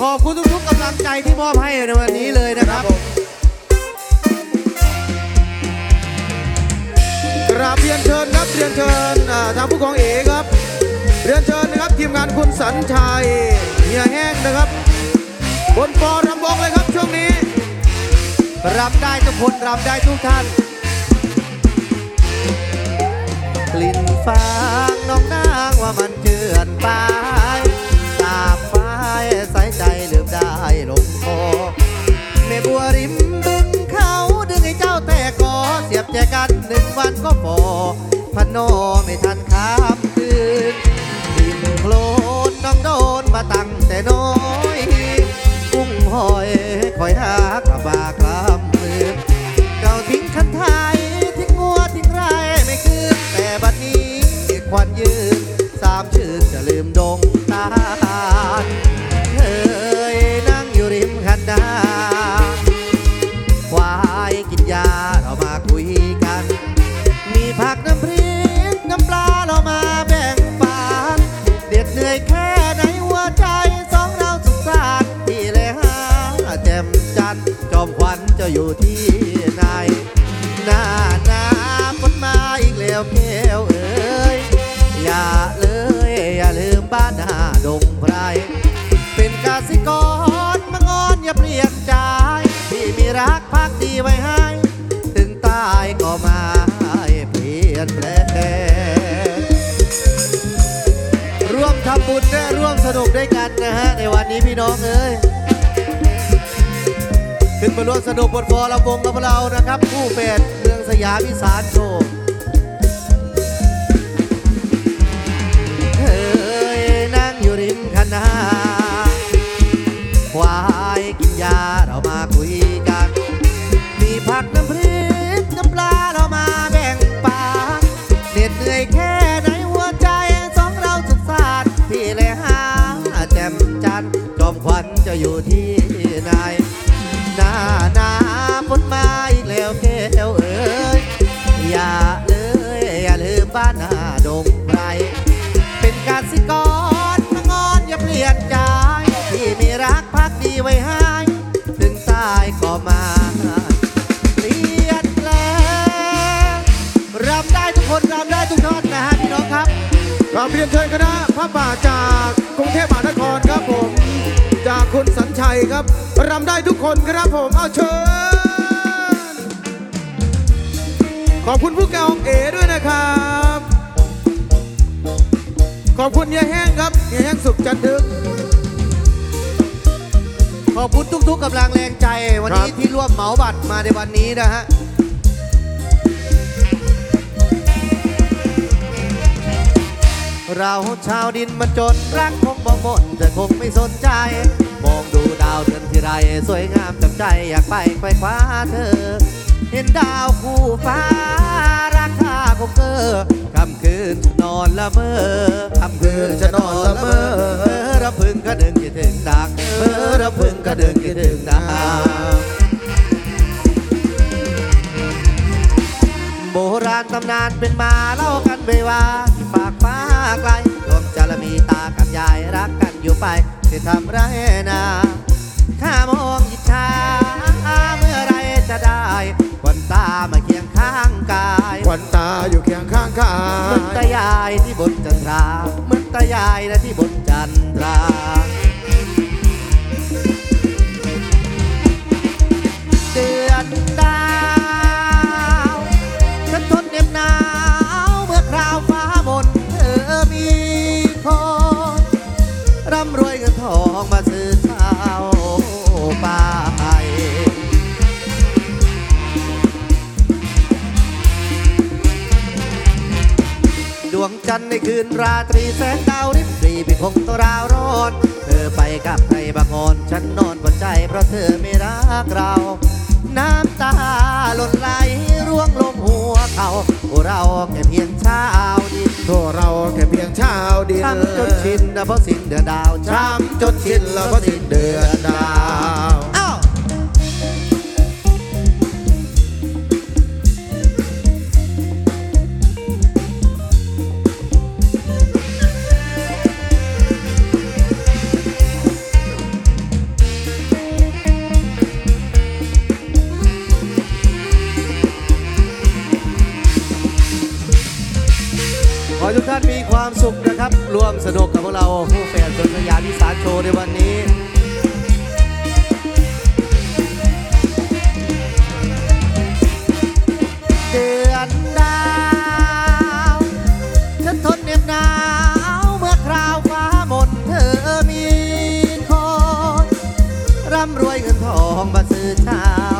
ขอบคุณทุกๆกำลังใจที่มอบให้ในวันนี้เลยนะครับกราบเรียนเชิญครับเรียนเชิญอ่าทางผู้กองเอกครับ เรียนเชิญนะครับทีมงานคุณสัญชัยเฮียแห้งนะครับ บนฟอร์รำวงเลยครับช่วงนี้รับได้ทุกคนรับได้ทุกท่านกลิ่นฟางน้องนางว่ามันเจือนไปตาบไฟสาย ใจลืมได้ลงคอแม่บัวริมบึงเขาดึงให้เจ้าแต่กอเสียบแจกันหนึ่งวันก็พอพันนอ ด็ดเหนื่อยแค่ไหนหัวใจสองเราสุขสานที่เลยหาแจ่มจันทร์จอมขวัญจะอยู่ที่ไหนหน้า ในวันนี้พี่น้องเอ้ยขึ้นมาร่วมสนุกบนฟอร์ลำวงกับเรานะครับผู้เป็ดเมืองสยามอีสานโชว์เอ้ยนั่งอยู่ริมคันนา จะอยู่ที่ไหนหน้าหน้าฝนมาอีกแล้วแก้วเอ๋ยอย่าเลยอย่าลืมบ้านนาดงไรเป็นการสิกรมางอนอย่าเปลี่ยนใจที่มีรักพักดีไว้ให้ถึงตายก็มาเปลี่ยนแปลงรำได้ทุกคนรำได้ทุกท่อนนะฮะพี่น้องครับกราบเรียนเชิญคณะพระป่าจากกรุงเทพ ญชัยครับรำได้ทุกคนครับผมเอาเชิญขอบคุณผู้กองเอด้วยนะครับ ขอบคุณเฮียแห้งครับเฮียแห้งสุขจันทึก ขอบคุณทุกๆกำลังแรงใจ วันนี้ครับ ที่ร่วมเหมาบัตรมาในวันนี้นะฮะ เราชาวดินมันจนรักคงบ่หมดแต่คงไม่สนใจ มองดูดาวเดือนที่ไรสวยงามจับใจอยากไปไขว้คว้าเธอ เห็นดาวคู่ฟ้าราคาคงเกอคำคืนนอนละเมอคำคืนจะนอนละเมอเออระพึงก็ดึงคิดถึงดังเออระพึงก็ดึงคิดถึงดังโบราณตำนานเป็นมาเล่ากันไปว่าที่ฝากฟ้า ที่ทำไรนาข้ามองอิจฉาเมื่อไรจะได้ควันตามาเคียงข้างกายขวัญตาอยู่เคียงข้างกาเหมือนตายายที่บนจันทราเหมือนตายายนะที่บนจันทรา จันทร์ในคืนราตรีแสงดาวริบหรีพี่คงต้องราวร้อน เธอไปกับใครบางอน ฉันนอนบนใจเพราะเธอไม่รักเรา น้ำตาหล่นไหลร่วงลงหัวเขาเราแค่เพียงชาวดินตัวเราแค่เพียงชาวดินช้ำจนชินนะเพราะสิ้นเดือนดาวช้ำจนชินแล้วก็สิ้นเดือนดาวอ้าว ร่วมสนุกกับพวกเราผู้แฟนสวนสยามอีสานโชว์ในวันนี้เดือนดาวฉันทนเหน็บหนาวเมื่อคราวฟ้าหมนเธอมีคนร่ำรวยเงินทองมาซื้อเช้าไ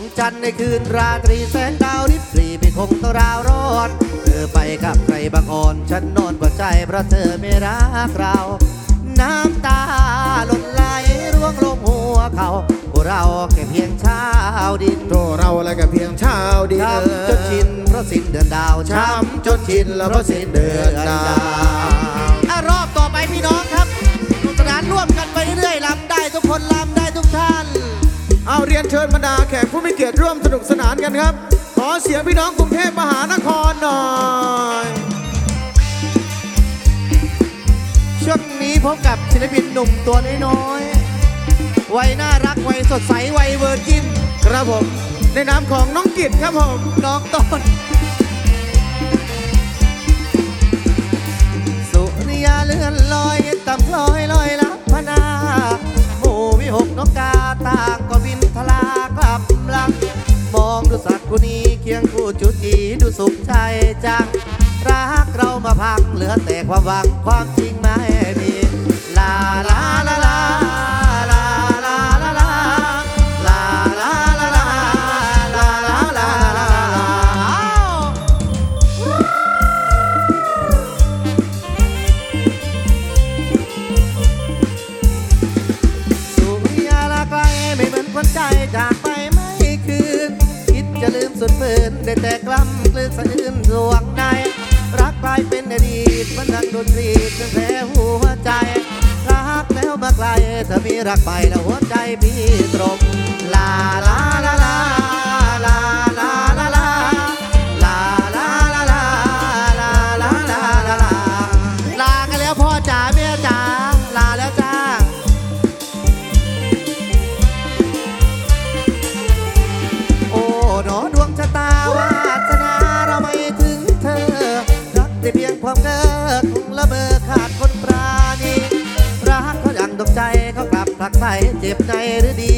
งจันทร์ในคืนราตรีแสงดาวริบหรีไม่คงต้องราวร้อน เธอไปกับใครบางอ่อน ฉันนอนปวดใจเพราะเธอไม่รักเรา น้ำตาหล่นไหลร่วงลงหัวเขาพวกเราแค่เพียงชาวดินโตเราอะไรกับเพียงชาวดีช้ำจนชินเพราะสิ้นเดือนดาวช้ำจนชินแล้วเพราะสิ้นเดือนดาวอะรอบต่อไปพี่น้องครับสนุกสนานร่วมกันไปเรื่อยๆลำได้ทุกคนลำได้ทุกท่าน เอาเรียนเชิญบรรดาแขกผู้มีเกียรติร่วมสนุกสนานกันครับ ขอเสียงพี่น้องกรุงเทพมหานครหน่อยช่วงนี้พบกับศิลปินหนุ่มตัวน้อยๆวัยน่ารักวัยสดใสวัยเวอร์จินครับผม ในนามของน้องกิตครับผมน้องต้น สุริยาเลื่อนลอยต่ำลอยลอยลับ หกนกกาต่างก็บินทลากลับลัง มองดูสัตว์ผู้นี้เคียงคู่จุจีดูสุขใจจัง รักเรามาพังเหลือแต่ความหวังความจริงไม่มีลาลา ได้แต่กล้ำกลืนสะอื้นดวงใน รักกลายเป็นอดีตมันนักดนตรีจนแพ้หัวใจรักแล้วมาไกลถ้ามีรักไปแล้วหัวใจพี่ตรงลาลาลาลา เจ็บใจหรือดี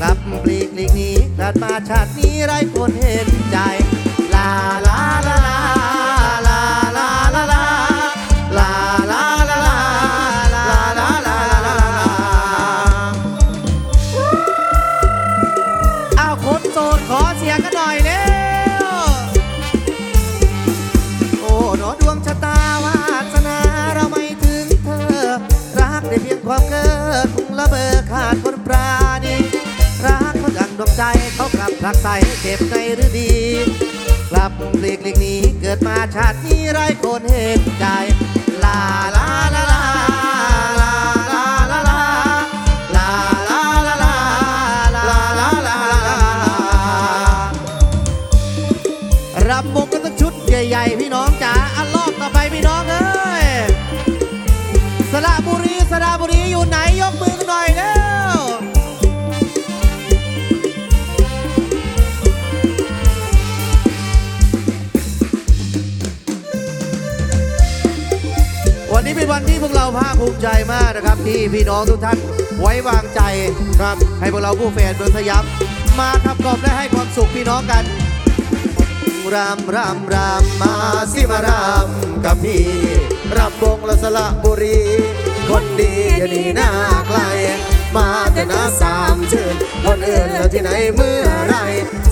กลับปลีกหลีกนีกลัดมาชาตินี้ไร้คนเห็นใจากใสเจ็บในหรือดี กลับหลีกหลีกนี้เกิดมาชาตินี้ไร้คนเห็นใจ ลาลา เราภาคภูมิใจมากนะครับ ที่พี่น้องทุกท่านไว้วางใจครับ ให้พวกเราผู้แฟนเมืองสยามมาทำกรอบและให้ความสุขพี่น้องกันรำรำรำมาสิมารามกับพี่รับวงละสละบุรี คนดีอย่าหนีหน้าไกล มาแต่น้าสามชื่นคนอื่นแล้วที่ไหนเมื่อไร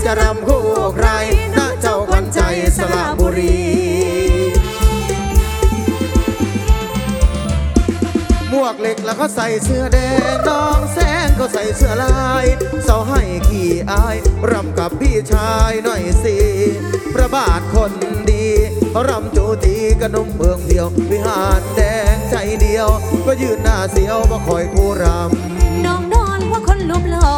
จะรำคู่ใครนะเจ้าขวัญใจสละบุรี เหล็กแล้วก็ใส่เสื้อแดงน้องแสงก็ใส่เสื้อลายเสาให้ขี่อายรำกับพี่ชายหน่อยสิพระบาทคนดีรำจูตีกระนมเมืองเดียว วิหารแดงใจเดียว ก็ยืนหน้าเสียวมาคอยคู่รำน้องนอนว่าคนลุมหล่อ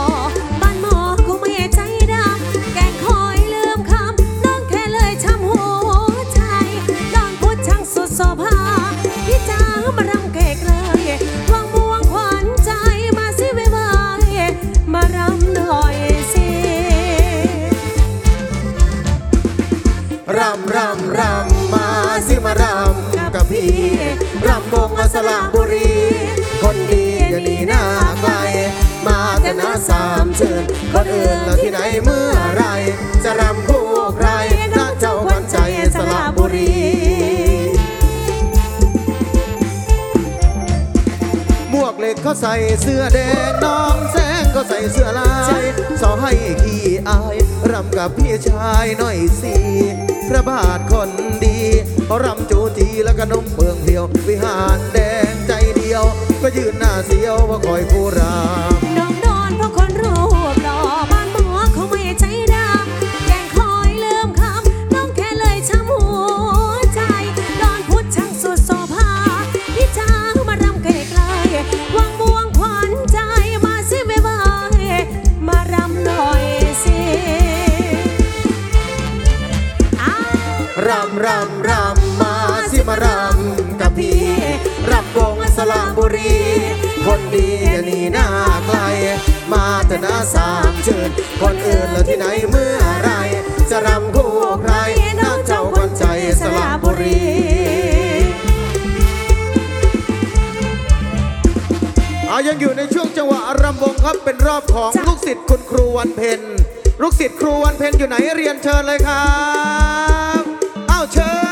สระบุรี คนดีอย่าหนีหน้าไกล มาแต่นาสามเชิญคนอื่นแล้วที่ไหนเมื่อไร จะรำคู่ใครนะเจ้าวัญใจสระบุรีหมวกเหล็กเขาใส่เสื้อแดงน้องแสงก็ใส่เสื้อลายสอให้ขี้อาย รำกับพี่ชายหน่อยสิพระบาทคนดี เขารำจูจีแล้วก็นมเมืองเพียว วิหารแดงใจเดียว ก็ยืนหน้าเสียวว่าคอยผู้รามน้องโดนเพราะคนรู้ วันเพ็ญลูกศิษย์ครูวันเพ็ญอยู่ไหนเรียนเชิญเลยครับ เอ้าเชิญ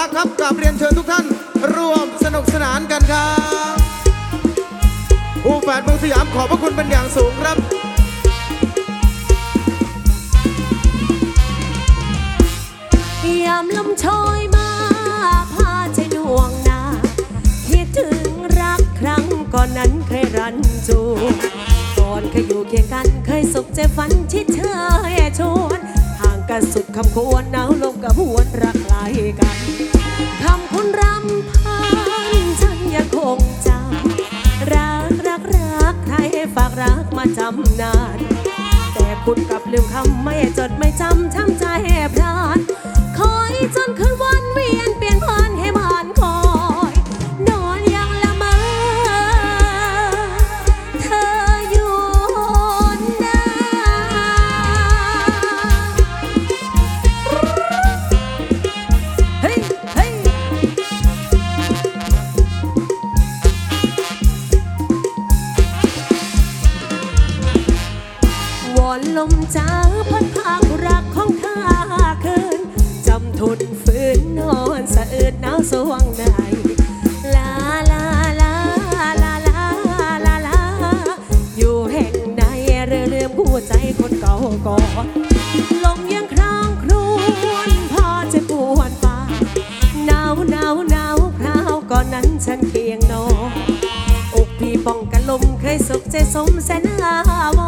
รักครับกับเรียนเชิญทุกท่าน ร่วมสนุกสนานกันครับผู้แฝดเมืองสยามขอบพระคุณเป็นอย่างสูงครับยามลมโชยมาพาใจดวงนาคิดถึงรักครั้งก่อนนั้นเคยรันจูก่อนเคยอยู่เคียงกันเคยสุขใจฝันที่เธอชวน กันสุดคำควรหนาวลมกับหวนรักลายกันคำคุณรำพันฉันยังคงจำรักรักรักใครฝากรักมาจำนาน แต่คุณกลับลืมคำไม่จดไม่จำช้ำใจพรานคอยจนคืนวันเวียนเปลี่ยนผ่านให้ นอนสะอึกหนาวสวงใดลาลาลาลาลาลาลาอยู่แห่งใดเรือลืมคู่ใจคนเก่าก่อนลมยังครางครวนพอจะปวนฟ้าหนาวหนาวหนาวคราวก่อนนั้นฉันเคียงนอนอกพี่ป้องกันลมเคยสุขใจสมแสนอาว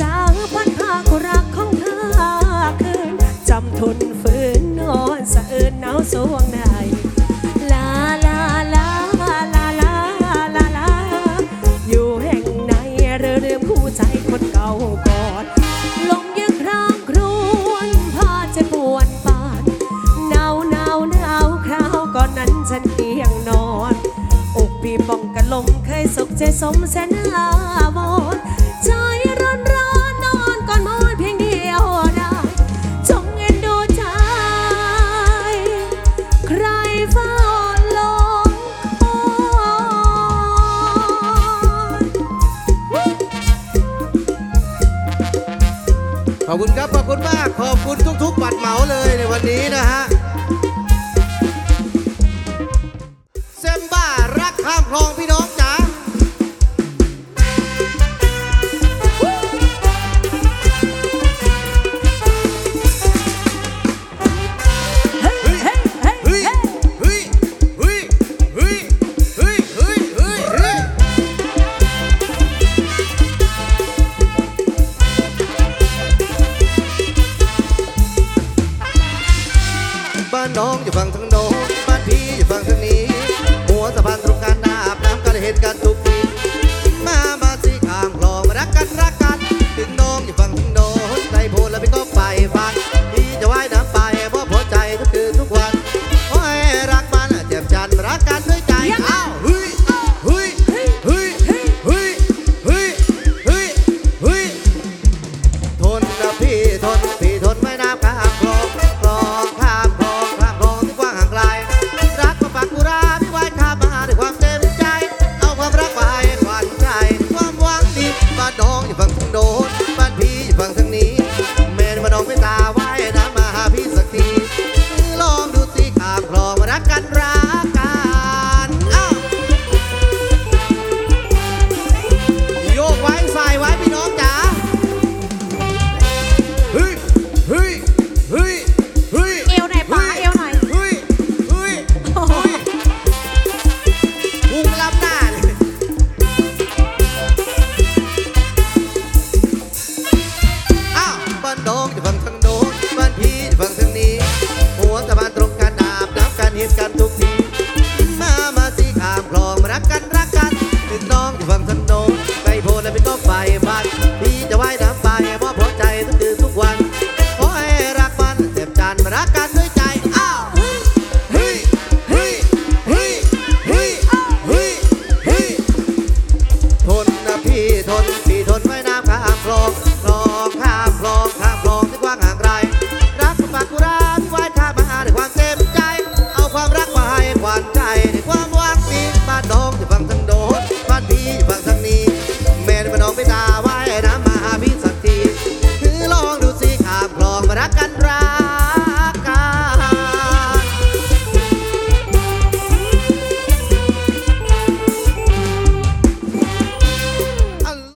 จ้าพัดพาคนรักของเธอคืนจำทนฝืนนอนสะอื้นหนาวสวงในลาลาลาลาลาลาลาอยู่แห่งไหนเรือเรือคู่ใจคนเก่าก่อนลมยังครางครวนพาจะปวนปานหนาวหนาวหนาวคราวก่อนนั้นฉันเพียงนอนอกพี่ป้องกันลมเคยสุขใจสมแสนอาวรใบัตรเหมาเลยในวันนี้นะฮะ